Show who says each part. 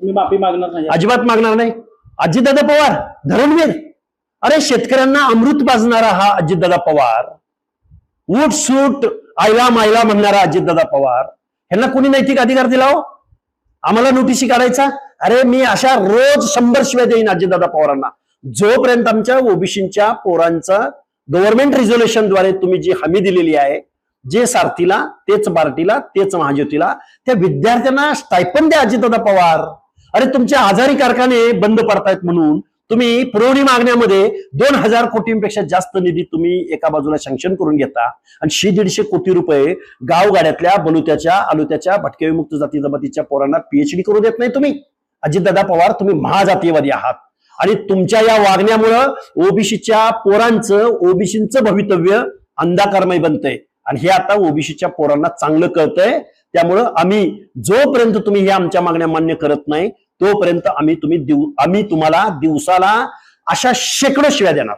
Speaker 1: तुम्ही माफी मागणार नाही.
Speaker 2: अजिबात मागणार नाही. अजितदादा पवार धरणवीर. अरे शेतकऱ्यांना अमृत पाजणारा हा अजितदादा पवार. उठ सूट आयला मायला म्हणणारा अजितदादा पवार. ह्यांना कोणी नैतिक अधिकार दिला हो? आम्हाला नोटिसी काढायचा? अरे मी अशा रोज शंभर शिवाय देईन अजितदादा पवारांना. जोपर्यंत आमच्या ओबीसीच्या पोरांचा गव्हर्नमेंट रिझोल्युशनद्वारे तुम्ही जी हमी दिलेली आहे जे सारथीला तेच बार्टीला तेच महाज्योतीला त्या विद्यार्थ्यांना स्टायपन द्या अजितदादा पवार. अरे तुमचे आजारी कारखाने बंद पडतायत म्हणून तुम्ही पुरवणी मागण्यामध्ये दोन हजार कोटींपेक्षा जास्त निधी तुम्ही एका बाजूला सँक्शन करून घेता. आणि शे दीडशे कोटी रुपये गावगाड्यातल्या बलुत्याच्या आलुत्याच्या भटकेविमुक्त जाती जमातीच्या पोरांना पीएचडी करू देत नाही तुम्ही. अजितदादा पवार तुम्ही महाजातीयवादी आहात. आणि तुमच्या या वागण्यामुळं ओबीसीच्या पोरांचं ओबीसीचं भवितव्य अंधाकारमय बनतंय. आणि हे आता ओबीसीच्या पोरांना चांगलं कळतंय. त्यामुळं आम्ही जोपर्यंत तुम्ही ह्या आमच्या मागण्या मान्य करत नाही तोपर्यंत आम्ही तुम्ही दिव आम्ही तुम्हाला दिवसाला अशा शेकडो शिव्या देणार.